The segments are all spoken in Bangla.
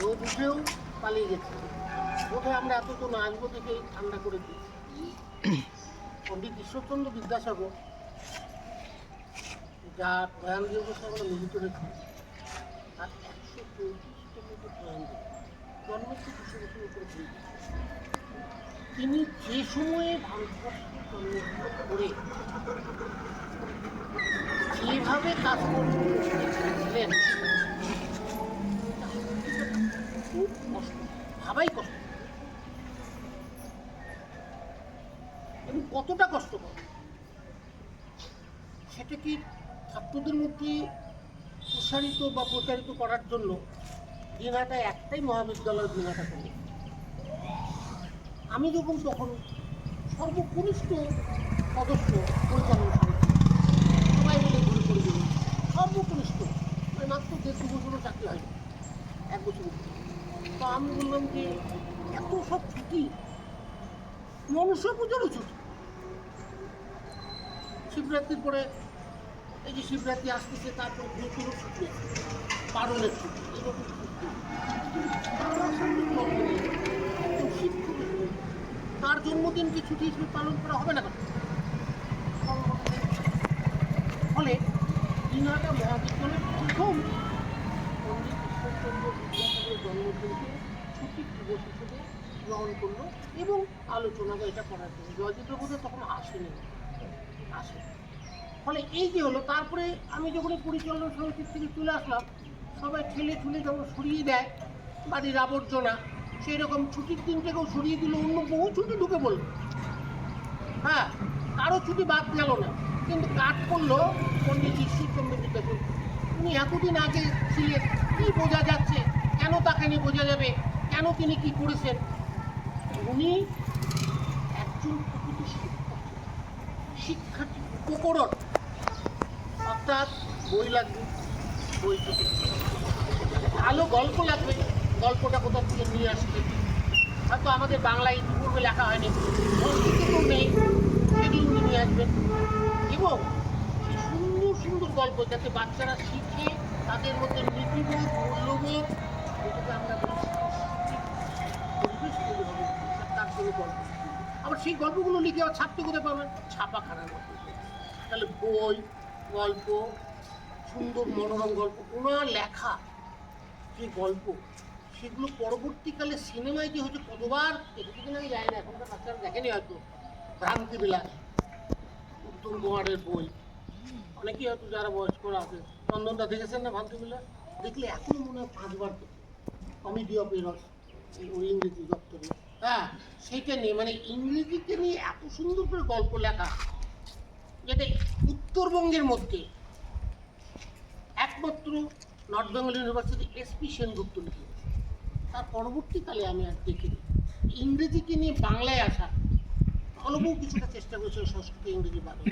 রোদ উঠেও পালিয়ে গেছে। বোধহয় আমরা এত তো নাচবো দেখে ঠান্ডা করে দিয়েছি। পণ্ডিত ঈশ্বরচন্দ্র বিদ্যাসাগর যা প্রয়াণ দিবস আমরা মিলিত রেখে তার একশো চৌত্রিশতম যে প্রয়াণ দিবস জন্মের থেকে দুশো বছর উপরে তিনি যে সময়ে ভারতবর্ষে জন্মগ্রহণ করে যেভাবে কাজ ছিলেন ভাবাই কষ্ট এবং কতটা কষ্টকর সেটা কি ছাত্রদের মধ্যে প্রসারিত বা প্রচারিত করার জন্য দিনাটা একটাই মহাবিদ্যালয় দিনাটা করে আমি যখন তখন সর্বকনিষ্ঠ সদস্য পরিচালনা সমিতি সবাই মিলে ঘুরে করে দিল সর্বকনিষ্ঠ মানে মাত্র দেড় দু বছরও চাকরি হয়নি এক বছর বললাম যে এত সব ছুটি মনুষ্য পুজোরও ছুটি শিবরাত্রির পরে এই যে শিবরাত্রি আসতেছে, তারপর নতুন ছুটি পারণের ছুটি তারা জন্মদিনকে ছুটি হিসেবে পালন করা হবে না ফলে দিনাটা মহাবিদ্যালয়ের প্রথম বিদ্যাসাগরের জন্মদিনকে ছুটি দিবস হিসেবে গ্রহণ করল এবং আলোচনা এটা করার জন্য। বোধহয় তখন আসেনি। আসে ফলে এই যে হলো, তারপরে আমি যখন পরিচালনা সমিতির থেকে চলে আসলাম, সবাই ঠেলে ঠুলে যখন সরিয়ে দেয়, বাড়ির আবর্জনা সেই রকম ছুটির দিনটাকেও সরিয়ে দিল, অন্য বহু ছুটি ঢুকে বলল হ্যাঁ কারও ছুটি বাদ গেল না। কিন্তু কাট করল পণ্ডিত ঈশ্বরচন্দ্র বিদ্যাসাগর উনি এতদিন আগে ছিলেন, কি বোঝা যাচ্ছে? কেন তাকে নিয়ে বোঝা যাবে? কেন তিনি কি করেছেন? উনি একজন প্রকৃত শিক্ষার্থী। উপকরণ। অর্থাৎ বই লাগবে, বই ভালো গল্প লাগবে, গল্পটা কোথা থেকে নিয়ে আসবে? হয়তো আমাদের বাংলায় ইতিপূর্বে লেখা হয়নি। সংস্কৃতেও নেই সেগুলো উনি নিয়ে আসবেন এবং সুন্দর সুন্দর গল্প যাতে বাচ্চারা শিখে, তাদের মধ্যে নীতিবোধ মূল্যবোধ আবার সেই গল্পগুলো লিখে আবার ছাপতে কোথায় পাবেন ছাপাখানার মতো তাহলে বই, গল্প, সুন্দর মনোরম গল্প, ওনার লেখা, যে গল্প, সেগুলো পরবর্তীকালে সিনেমায় যে হচ্ছে কতবার কিনা আমি জানি না, এখনকার বাচ্চারা দেখেনি হয়তো। ভ্রান্তি বিলাস, উত্তম কুমারের বই। অনেকেই হয়তো যারা বয়স্করা আছে চন্দনটা দেখেছেন না ভ্রান্তি বিলাস? দেখলে এখনও মনে হয় পাঁচবার দেখে কমেডি অফ এরস ওই ইংরেজি দপ্তরে। হ্যাঁ সেইটা নিয়ে মানে ইংরেজিকে নিয়ে এত সুন্দর করে গল্প লেখা যেটা উত্তরবঙ্গের মধ্যে একমাত্র North Bengal University SP Sengupta লিখে তার পরবর্তীকালে আমি আর দেখিনি। ইংরেজিকে নিয়ে বাংলায় আসা, অলবও কিছুটা চেষ্টা করেছিল সংস্কৃত, ইংরেজি, বাংলা।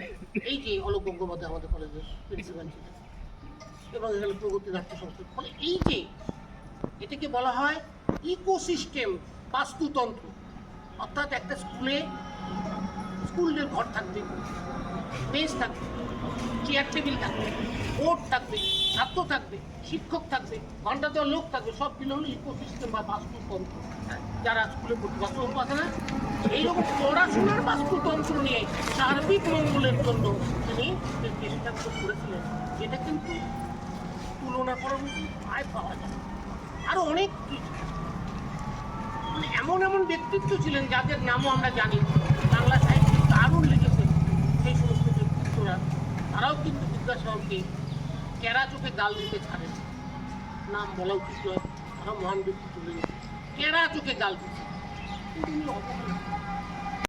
এই যে অলোক গঙ্গোপাধ্যায় আমাদের কলেজের প্রিন্সিপাল ছিলেন, এবং এখানে প্রগতি নাট্য সংস্কৃত ফলে এই যে এটাকে বলা হয় ইকোসিস্টেম বাস্তুতন্ত্র। অর্থাৎ একটা স্কুলে স্কুলের ঘর থাকবে, বেঞ্চ থাকবে, চেয়ার টেবিল থাকবে, বোর্ড থাকবে, ছাত্র থাকবে, শিক্ষক থাকবে ঘণ্টা দেওয়ার লোক থাকবে সব মিলে হলো ইকোসিস্টেম বা বাস্তুতন্ত্র। যারা স্কুলে ভর্তি বাস্তব আছে না, এইরকম পড়াশোনার বাস্তুতন্ত্র নিয়ে সার্বিক মঙ্গলের জন্য তিনি যে চেষ্টাগুলো করেছিলেন, যেটা কিন্তু তুলনা করার মতো প্রায় পাওয়া যায় আরও অনেক কিছু মানে এমন এমন ব্যক্তিত্ব ছিলেন যাদের নামও আমরা জানি বাংলা সাহিত্যে দারুণ লিখেছেন সেই সমস্ত ব্যক্তিত্বরা। তারাও কিন্তু বিদ্যাসাগরকে কেরা চোখে গাল দিতে ছাড়েন নাম বলা উচিত নয় তারা মহান ব্যক্তিত্ব ক্যারা চোখে গাল দিচ্ছে কিন্তু।